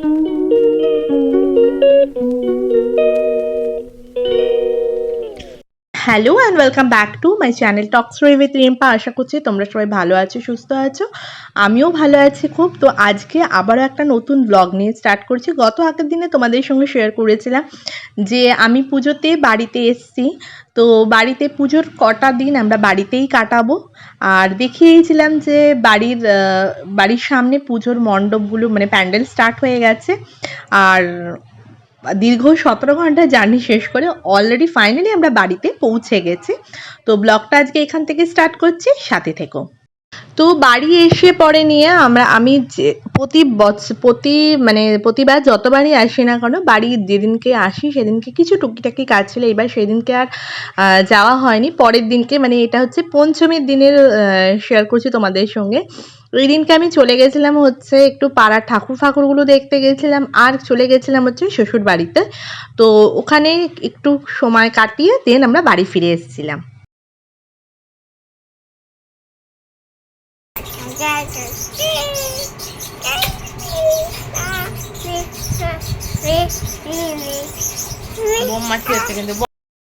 Thank you. Hello and welcome back to my channel talks with Rimpa আশা করছি তোমরা সবাই ভালো আছো, সুস্থ আছো। আমিও ভালো আছি খুব। তো আজকে আবারও একটা নতুন ব্লগ নিয়ে স্টার্ট করছি। গত আগের দিনে তোমাদের সঙ্গে শেয়ার করেছিলাম যে আমি পুজোতে বাড়িতে এসছি। তো বাড়িতে পুজোর কটা দিন আমরা বাড়িতেই কাটাবো। আর দেখিয়েছিলাম যে বাড়ির বাড়ির সামনে পুজোর মণ্ডপগুলো মানে প্যান্ডেল স্টার্ট হয়ে গেছে। আর দীর্ঘ সতেরো ঘণ্টা জার্নি শেষ করে অলরেডি ফাইনালি আমরা বাড়িতে পৌঁছে গেছি। তো ব্লগটা আজকে এখান থেকে স্টার্ট করছি, সাথে থেকো। তো বাড়ি এসে পরে নিয়ে আমরা, আমি যে, প্রতি বছর প্রতি মানে প্রতিবার যতবারই আসি না কেন, বাড়ি যেদিনকে আসি সেদিনকে কিছু টুকিটাকি কাজ ছিল, এবার সেদিনকে আর যাওয়া হয়নি। পরের দিনকে মানে এটা হচ্ছে পঞ্চমীর দিনের শেয়ার করছি তোমাদের সঙ্গে। ওই দিনকে আমি চলে গেছিলাম হচ্ছে একটু পাড়ার ঠাকুর ফাকুরগুলো দেখতে গেছিলাম, আর চলে গেছিলাম হচ্ছে শ্বশুর বাড়িতে তো ওখানে একটু সময় কাটিয়ে দেন আমরা বাড়ি ফিরে এসেছিলাম।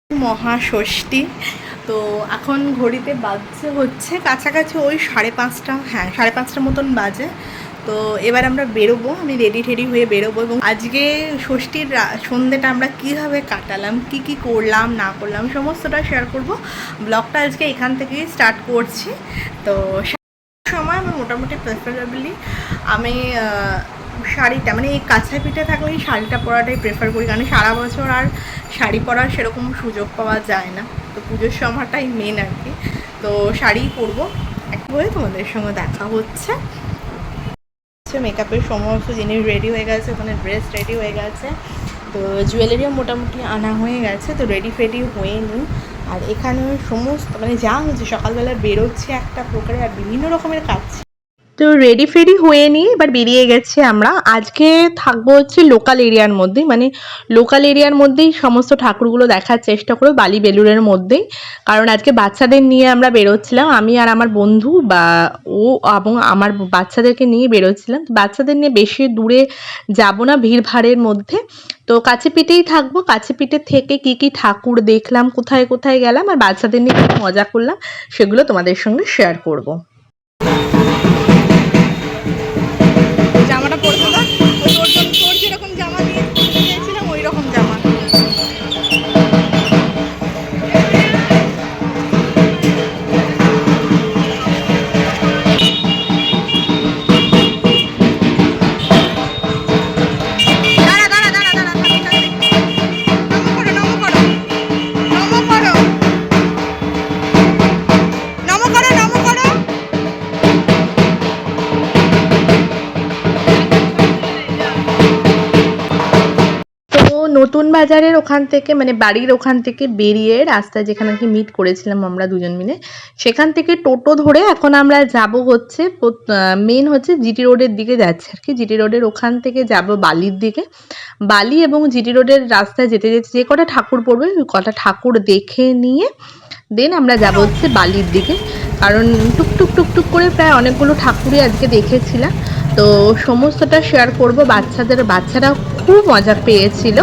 মহাষষ্ঠী। তো এখন ঘড়িতে বাজছে হচ্ছে কাছাকাছি ওই সাড়ে পাঁচটা হ্যাঁ সাড়ে পাঁচটা মতন বাজে। তো এবার আমরা বেরোবো, আমি রেডি টেডি হয়ে বেরোবো এবং আজকে ষষ্ঠীর সন্ধ্যেটা আমরা কীভাবে কাটালাম, কি কি করলাম, না করলাম সমস্তটা শেয়ার করব। ব্লগটা আজকে এখান থেকেই স্টার্ট করছি। তো সময় আমি মোটামুটি প্রেফারেবলি আমি শাড়িটা মানে এই কাঁচা পিঠে থাকলে এই শাড়িটা পরাটাই প্রেফার করি, কারণ সারা বছর আর শাড়ি পরার সেরকম সুযোগ পাওয়া যায় না। তো পুজোর সময়টাই মেন আর কি। তো শাড়িই পরবো একবারে তোমাদের সঙ্গে দেখা হচ্ছে। মেকআপের সমস্ত জিনিস রেডি হয়ে গেছে, ওখানে ড্রেস রেডি হয়ে গেছে। তো জুয়েলারিও মোটামুটি আনা হয়ে গেছে, তো রেডি ফেডি হয়ে নিই আর এখানে সমস্ত মানে যা হচ্ছে, সকালবেলা বেরোচ্ছে একটা প্রকারে আর বিভিন্ন রকমের কাজ তো রেডি ফেডি হয়ে নিয়ে এবার বেরিয়ে গেছি আমরা। আজকে থাকব হচ্ছে লোকাল এরিয়ার মধ্যেই মানে লোকাল এরিয়ার মধ্যেই সমস্ত ঠাকুরগুলো দেখার চেষ্টা করব, বালি বেলুরের মধ্যেই। কারণ আজকে বাচ্চাদের নিয়ে আমরা বেরোচ্ছিলাম, আমি আর আমার বন্ধু বা ও এবং আমার বাচ্চাদেরকে নিয়ে বেরোচ্ছিলাম। তো বাচ্চাদের নিয়ে বেশি দূরে যাব না ভিড় ভাড়ের মধ্যে। তো কাছে পিঠেই থাকব কাছে পিঠে থেকে কি কি ঠাকুর দেখলাম, কোথায় কোথায় গেলাম, আর বাচ্চাদের নিয়ে মজা করলাম, সেগুলো তোমাদের সঙ্গে শেয়ার করব। por নতুন বাজারের ওখান থেকে মানে বাড়ির ওখান থেকে বেরিয়ে রাস্তায় যেখানে কি মিট করেছিলাম আমরা দুজন মিলে, সেখান থেকে টোটো ধরে এখন আমরা যাব হচ্ছে মেন হচ্ছে জিটি রোডের দিকে যাচ্ছে আর কি। জিটি রোডের ওখান থেকে যাব বালির দিকে। বালি এবং জিটি রোডের রাস্তায় যেতে যেতে যে কটা ঠাকুর পড়বে, ওই কটা ঠাকুর দেখে নিয়ে দেন আমরা যাব হচ্ছে বালির দিকে। কারণ টুকটুক টুকটুক করে প্রায় অনেকগুলো ঠাকুরই আজকে দেখেছিলাম। তো সমস্তটা শেয়ার করব। বাচ্চাদের বাচ্চারা খুব মজা পেয়েছিল।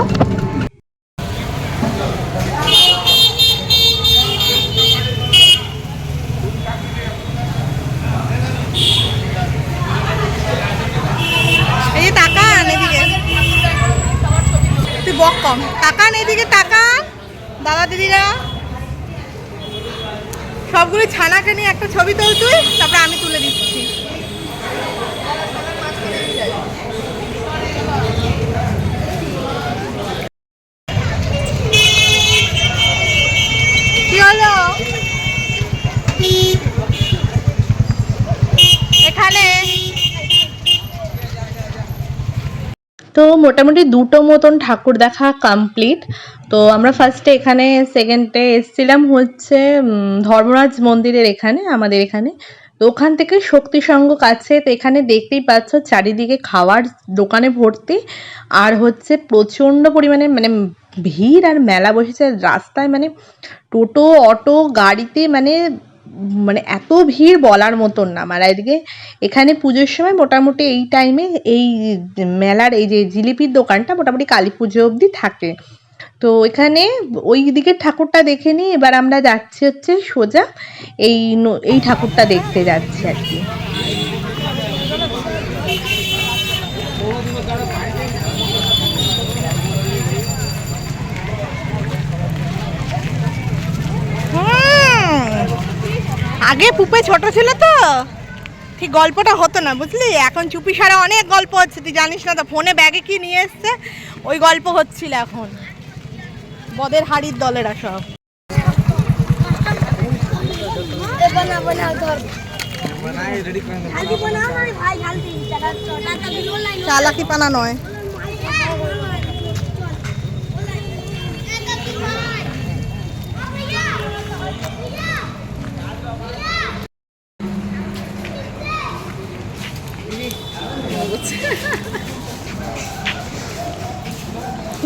এদিকে। দাদা, দিদিরা। সবগুলো ছানাকে নিয়ে একটা ছবি তোল তুই তারপরে আমি তুলে দিচ্ছি কি হলো এখানে তো মোটামুটি দুটো মতন ঠাকুর দেখা কমপ্লিট তো আমরা ফার্স্টে এখানে সেকেন্ডে এসছিলাম হচ্ছে ধর্মরাজ মন্দিরের এখানে, আমাদের এখানে। তো ওখান থেকে শক্তি সংঘ কাছে, তো এখানে দেখতেই পাচ্ছ চারিদিকে খাওয়ার দোকানে ভর্তি। আর হচ্ছে প্রচণ্ড পরিমাণে মানে ভিড় আর মেলা বসেছে। রাস্তায় মানে টোটো, অটো, গাড়িতে মানে মানে এত ভিড় বলার মতন না আমার এদিকে এখানে পুজোর সময় মোটামুটি এই টাইমে এই মেলার এই যে জিলিপির দোকানটা মোটামুটি কালী পুজো অবধি থাকে। তো এখানে ওই দিকের ঠাকুরটা দেখে নিই এবার আমরা যাচ্ছি হচ্ছে সোজা এই এই ঠাকুরটা দেখতে যাচ্ছি আর কি। আগে পুপে ছোট ছিল তো ঠিক গল্পটা হতো না বুঝলি এখন চুপি সারা অনেক গল্প হচ্ছে তুই জানিস না তো ফোনে ব্যাগে কি নিয়ে এসছে ওই গল্প হচ্ছিল এখন বদের হাড়ির দলেরা সব চালাকি পানা নয়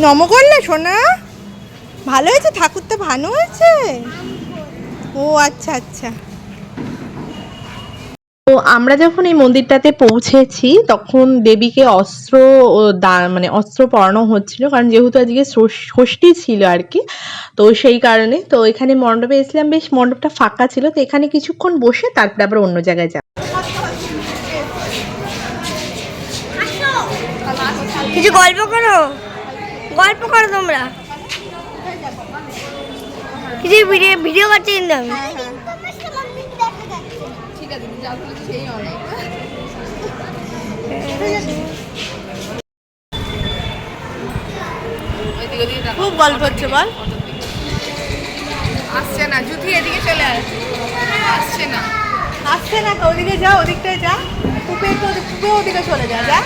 নম করলে সোনা? ভালো হয়েছে? ঠাকুর তো ভালো হয়েছে? ও আচ্ছা আচ্ছা। তো আমরা যখন এই মন্দিরটাতে পৌঁছেছি তখন দেবীকে অস্ত্র মানে অস্ত্র পরানো হচ্ছিল কারণ যেহেতু আজকে ষষ্ঠী ছিল আর কি তো সেই কারণে তো এখানে মণ্ডপে এসলাম বেশ মণ্ডপটা ফাঁকা ছিল তো এখানে কিছুক্ষণ বসে তারপরে আবার অন্য জায়গায় যাব। কিছু গল্প করো। গল্প করো তোমরা। কিছু ভিডিও ভিডিও করছি কিন্তু আমি। খুব গল্প হচ্ছে বল। আসছে না জুথি এদিকে চলে আসছে আসছে না। আসছে না তো ওদিকে যা ওদিকটায় যা। কুপে একটু ওদিক- কুপে ওদিকে চলে যা যা।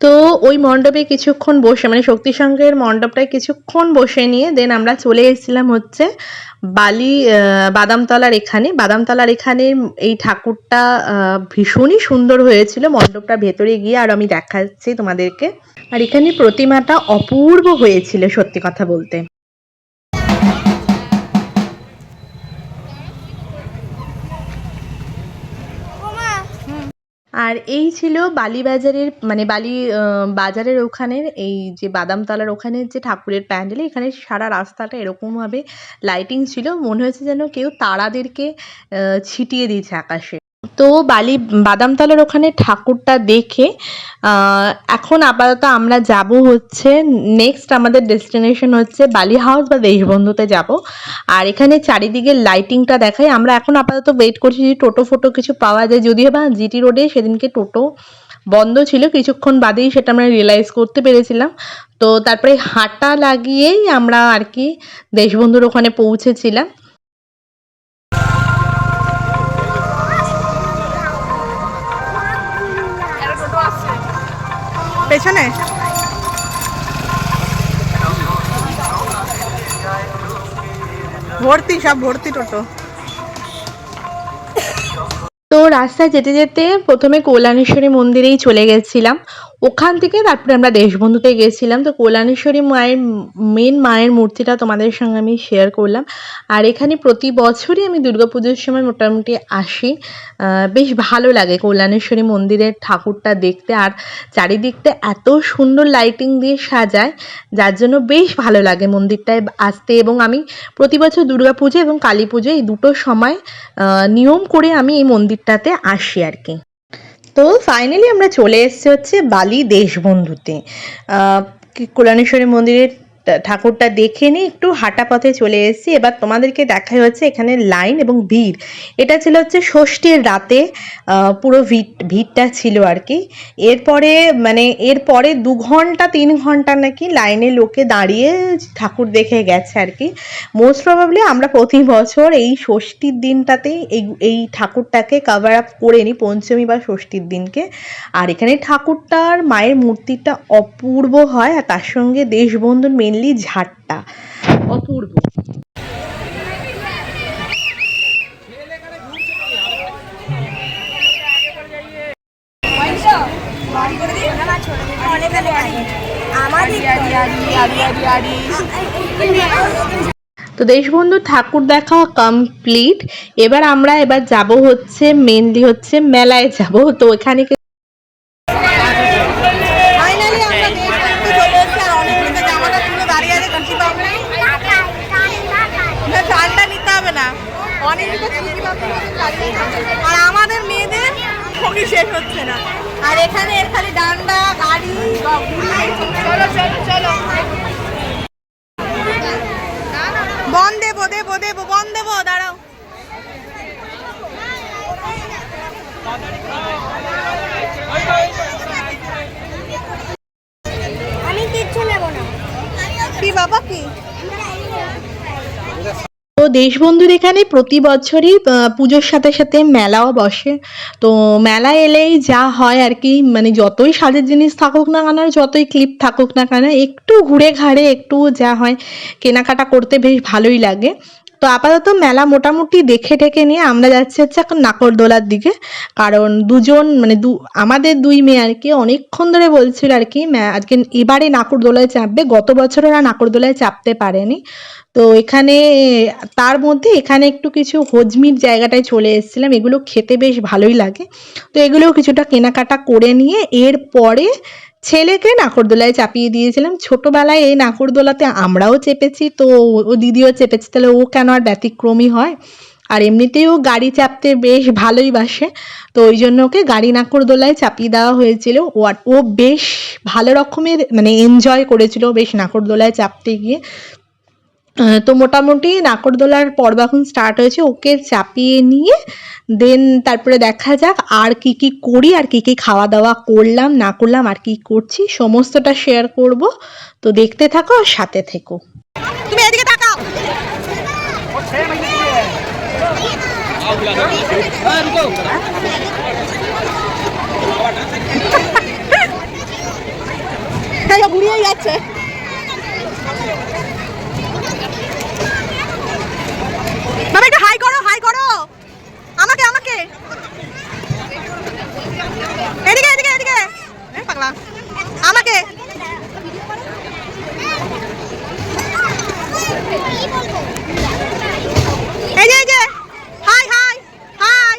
তো ওই মণ্ডপে কিছুক্ষণ বসে মানে শক্তি সংঘের মণ্ডপটায় কিছুক্ষণ বসে নিয়ে দেন আমরা চলে এসেছিলাম হচ্ছে বালি বাদামতলার এখানে। বাদামতলার এখানে এই ঠাকুরটা ভীষণই সুন্দর হয়েছিল মণ্ডপটার ভেতরে গিয়ে, আর আমি দেখাচ্ছি তোমাদেরকে। আর এখানে প্রতিমাটা অপূর্ব হয়েছিল সত্যি কথা বলতে। আর এই ছিল বালিবাজারের মানে বালি বাজারের ওখানের এই যে বাদামতলার ওখানের যে ঠাকুরের প্যান্ডেল, এখানে সারা রাস্তাটা এরকমভাবে লাইটিং ছিল। মনে হয়েছে যেন কেউ তারাদেরকে ছিটিয়ে দিয়েছে আকাশে। তো বালি বাদামতলার ওখানে ঠাকুরটা দেখে এখন আপাতত আমরা যাব হচ্ছে নেক্সট আমাদের ডেস্টিনেশন হচ্ছে বালি হাউস বা দেশবন্ধুতে যাব। আর এখানে চারিদিকে লাইটিংটা দেখাই, আমরা এখন আপাতত ওয়েট করছি যে টোটো ফোটো কিছু পাওয়া যায়। যদিও বা জিটি রোডে সেদিনকে টোটো বন্ধ ছিল, কিছুক্ষণ বাদেই সেটা আমরা রিয়েলাইজ করতে পেরেছিলাম। তো তারপরে হাঁটা লাগিয়েই আমরা আর কি দেশবন্ধুর ওখানে পৌঁছেছিলাম। পেছনে? ভর্তি সব ভর্তি টোটো। তো রাস্তায় যেতে যেতে প্রথমে কল্যাণেশ্বরী মন্দিরেই চলে গেছিলাম। ওখান থেকে তারপরে আমরা দেশবন্ধুতে গেছিলাম। তো কল্যাণেশ্বরী মায়ের মেন মায়ের মূর্তিটা তোমাদের সঙ্গে আমি শেয়ার করলাম। আর এখানে প্রতি বছরই আমি দুর্গাপুজোর সময় মোটামুটি আসি। বেশ ভালো লাগে কল্যাণেশ্বরী মন্দিরের ঠাকুরটা দেখতে। আর চারিদিকটা এত সুন্দর লাইটিং দিয়ে সাজায়, যার জন্য বেশ ভালো লাগে মন্দিরটায় আসতে। এবং আমি প্রতি বছর দুর্গাপুজো এবং কালী পুজো এই দুটো সময় নিয়ম করে আমি এই মন্দিরটাতে আসি আর কি। তো ফাইনালি আমরা চলে এসেছি হচ্ছে বালি দেশবন্ধুতে। কল্যাণেশ্বরী মন্দিরের ঠাকুরটা দেখে নিয়ে একটু হাঁটা পথে চলে এসেছি। এবার তোমাদেরকে দেখাই হচ্ছে এখানে লাইন এবং ভিড়। এটা ছিল হচ্ছে ষষ্ঠীর রাতে পুরো ভিড়, ভিড়টা ছিল আর কি। এরপরে মানে এরপরে দু ঘণ্টা, তিন ঘণ্টা নাকি লাইনে লোকে দাঁড়িয়ে ঠাকুর দেখে গেছে আর কি। মোস্ট প্রবাবলি আমরা প্রতি বছর এই ষষ্ঠীর দিনটাতেই এই এই ঠাকুরটাকে কভার আপ করে নিই, পঞ্চমী বা ষষ্ঠীর দিনকে। আর এখানে ঠাকুরটার মায়ের মূর্তিটা অপূর্ব হয় আর তার সঙ্গে দেশবন্ধুর মেনলি খালি ঝাড়টা অপূর্ব। তো দেশবন্ধু, ঠাকুর দেখা কমপ্লিট এবার আমরা এবার যাব হচ্ছে মেনলি হচ্ছে, মেলায় যাব। তো ওখানে এখানে এর খালি ডান্ডা গাড়ি চলো চলো চলো। বন দেবো দেবো দেবো বন দেবো দাঁড়াও। আমি কিচ্ছু নেব না। কি বাবা কি? তো দেশবন্ধুর এখানে প্রতি বছরই পুজোর সাথে সাথে মেলাও বসে। তো মেলা এলেই যা হয় আর কি মানে যতই সাজের জিনিস থাকুক না কেন যতই ক্লিপ থাকুক না কেন, একটু ঘুরে ঘাড়ে একটু যা হয়, কেনাকাটা করতে বেশ ভালোই লাগে। তো আপাতত মেলা মোটামুটি দেখে টেকে নিয়ে আমরা যাচ্ছি হচ্ছে এখন নাকরদোলার দিকে। কারণ দুজন মানে দু, আমাদের দুই মেয়ে আর কি অনেকক্ষণ ধরে বলছিল আর কি আজকে এবারে নাকরদোলায় চাপবে। গত বছর ওরা নাকরদোলায় চাপতে পারেনি। তো এখানে তার মধ্যে এখানে একটু কিছু হজমির জায়গাটায় চলে এসেছিলাম। এগুলো খেতে বেশ ভালোই লাগে। তো এগুলোও কিছুটা কেনাকাটা করে নিয়ে এরপরে ছেলেকে নাকরদোলায় চাপিয়ে দিয়েছিলাম। ছোটবেলায় এই নাকরদোলাতে আমরাও চেপেছি, তো ও দিদিও চেপেছে। তাহলে ও কেন আর ব্যতিক্রমী হয়? আর এমনিতেই ও গাড়ি চাপতে বেশ ভালোই বাসে, তো ওই জন্য ওকে গাড়ি নাকরদোলায় চাপিয়ে দেওয়া হয়েছিল। ও ও বেশ ভালো রকমের মানে এনজয় করেছিল বেশ নাকরদোলায় চাপতে গিয়ে। তো মোটামুটি নাকরদোলার পর্ব এখন স্টার্ট হয়েছে। ওকে চাপিয়ে নিয়ে দেন তারপরে দেখা যাক আর কি কি করি আর কি কি খাওয়া দাওয়া করলাম না করলাম আর কি করছি সমস্তটা শেয়ার করব। তো দেখতে থাকো আর সাথে থেকো। তুমি এদিকে তাকাও। ঘুরিয়ে যাচ্ছে। বাবা একটু হাই করো হাই করো আমাকে আমাকে এদিকে এদিকে এদিকে এই পাগলা আমাকে এই যে এই যে হাই হাই হাই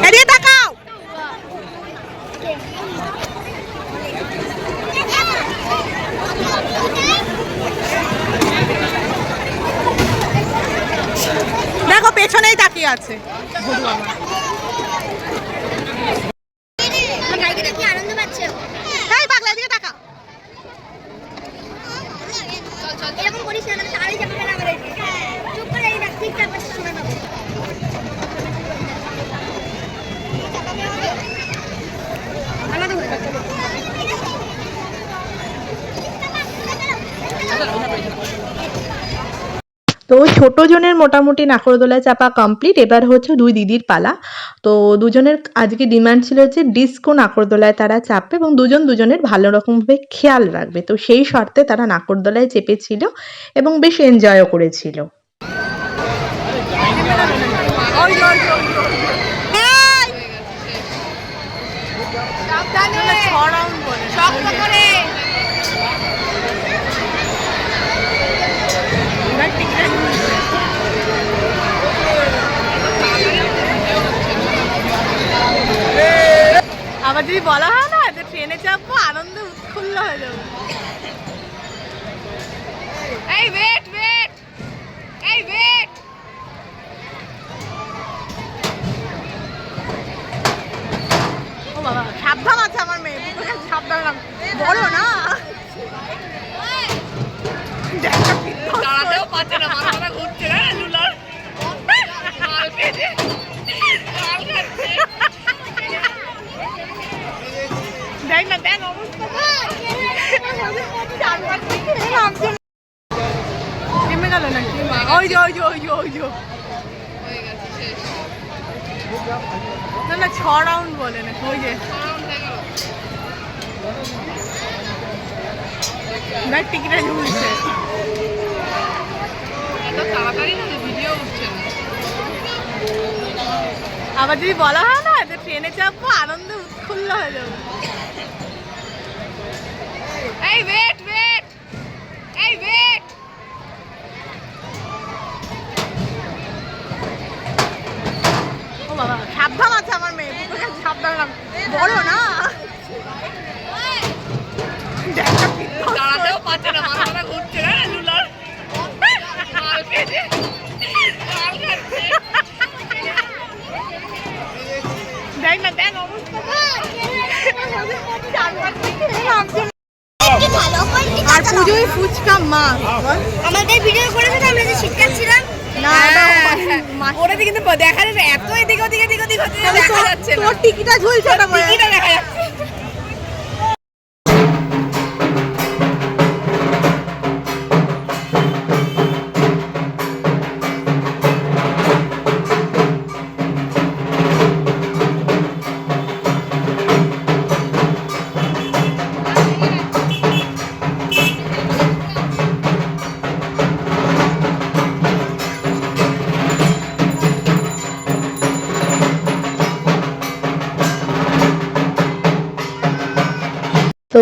এদিকে তাকাও দেখো পেছনেই তাকিয়ে আছে আমার গাড়িতে দেখি আনন্দ পাচ্ছে ও। এই পাগলা এদিকে তাকা এরকম করিস না তাহলে তাড়াতাড়ি চাপা ফেলে আমাদের চুপ করে এই দেখ ঠিক চাপ শুনে নেব আলাদা হয়ে গেছে তো ছোট জনের মোটামুটি নাকরদোলায় চাপা কমপ্লিট এবার হচ্ছে দুই দিদির পালা। তো দুজনের আজকে ডিমান্ড ছিল যে ডিস্কো নাকরদোলায় তারা চাপবে এবং দুজন দুজনের ভালো রকমভাবে খেয়াল রাখবে। তো সেই শর্তে তারা নাকরদোলায় চেপেছিল এবং বেশ এনজয়ও করেছিল। ওই যে, ওই যে, ওই যে, ওই যে। এই! ওটা ছ round বলে। এবার টিকিটে ঢুকবে। আবার যদি বলা হয় না যে ট্রেনে চাপবো আনন্দ উৎফুল্ল হয়ে যাবে। এই ওয়েট ওয়েট এই ওয়েট ও বাবা সাবধান আছে আমার মেয়ে। সাবধান বড় না দাঁড়াতেও পারছে না মাথাটা ঘুরছে না লুলার দেখ না দেখ অবস্থা চারবার থেকে নামছে নেমে গেল নাকি? ওই যে ওই যে ওই যে ওই যে। না না ছ রাউন্ড বলে না ওই যে। দেখ টিকিটে ঝুলছে তাড়াতাড়ি না ভিডিও উঠছে না। আবার যদি বলা হয় না যে ট্রেনে চাপবো আনন্দে উৎফুল্ল হয়ে যাব। এই ওয়েট ওয়েট এই ওয়েট ও বাবা সাবধান আছে আমার মেয়ে সাবধান। বড় না। দাঁড়াতেও পারছে না মা। আমাদের ভিডিও করেছে আমরা যে শীতকাল ছিলাম? না ওটাতে কিন্তু দেখা যাচ্ছে এত এদিক ওদিকে এদিক ওদিক দেখা যাচ্ছে না। টিকিটা ঝুলছে টিকিটা দেখা যাচ্ছে।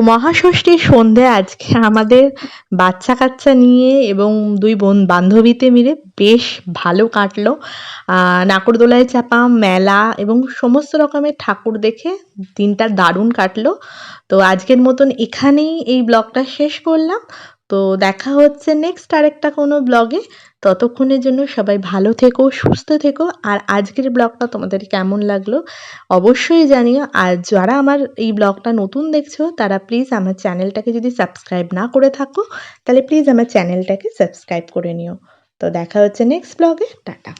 মহাষষ্ঠীর সন্ধে আজকে আমাদের বাচ্চা কাচ্চা নিয়ে এবং দুই বোন বান্ধবীতে মিলে বেশ ভালো কাটলো। নাকরদোলায় চাপা, মেলা এবং সমস্ত রকমের ঠাকুর দেখে দিনটা দারুণ কাটলো। তো আজকের মতন এখানেই এই ব্লগটা শেষ করলাম। তো দেখা হচ্ছে নেক্সট আরেকটা কোনো ব্লগে ততক্ষণের জন্য সবাই ভালো থেকো, সুস্থ থেকো। আর আজকের ব্লগটা তোমাদের কেমন লাগল অবশ্যই জানিও। আর যারা আমার এই ব্লগটা নতুন দেখছ, তারা প্লিজ আমার চ্যানেলটাকে যদি সাবস্ক্রাইব না করে থাকো, তাহলে প্লিজ আমার চ্যানেলটাকে সাবস্ক্রাইব করে নিও। তো দেখা হচ্ছে নেক্সট ব্লগে টাটা।